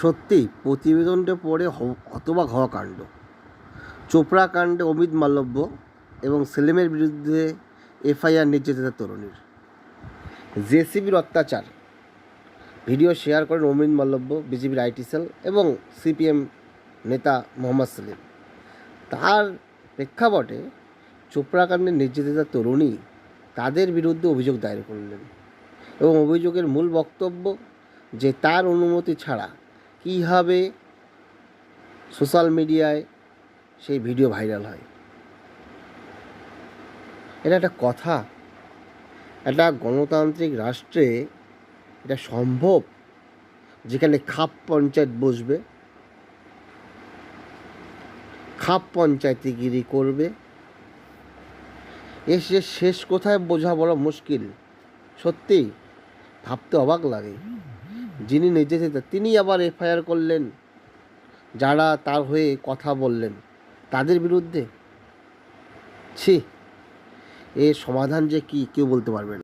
সত্যি প্রতিবেদনটা পড়ে হতবাক হওয়া কাণ্ড। চোপড়া কাণ্ডে অমিত মাল্লব্য এবং সেলিমের বিরুদ্ধে এফআইআর নির্যাতিতা তরুণীর। জেসিবির অত্যাচার। ভিডিও শেয়ার করেন অমিত মাল্লব্য বিজেপির আইটি সেল এবং সিপিএম নেতা মোহাম্মদ সেলিম। তার প্রেক্ষাপটে চোপড়া কাণ্ডের নির্যাতিতা তরুণী তাদের বিরুদ্ধে অভিযোগ দায়ের করলেন এবং অভিযোগের মূল বক্তব্য যে তার অনুমতি ছাড়া কীভাবে সোশ্যাল মিডিয়ায় সেই ভিডিও ভাইরাল হয়। এটা একটা কথা, একটা গণতান্ত্রিক রাষ্ট্রে এটা সম্ভব যেখানে খাপ পঞ্চায়েত বসবে, খাপ পঞ্চায়েতিগিরি করবে। এসে শেষ কোথায় বোঝা বলা মুশকিল সত্যি ভাবতে অবাক লাগে। যিনি নির্যাতিতা তিনি আবার এফআইআর করলেন। যারা তার হয়ে কথা বললেন, তাদের বিরুদ্ধে? ছি, এর সমাধান যে কি, কেউ বলতে পারবে না।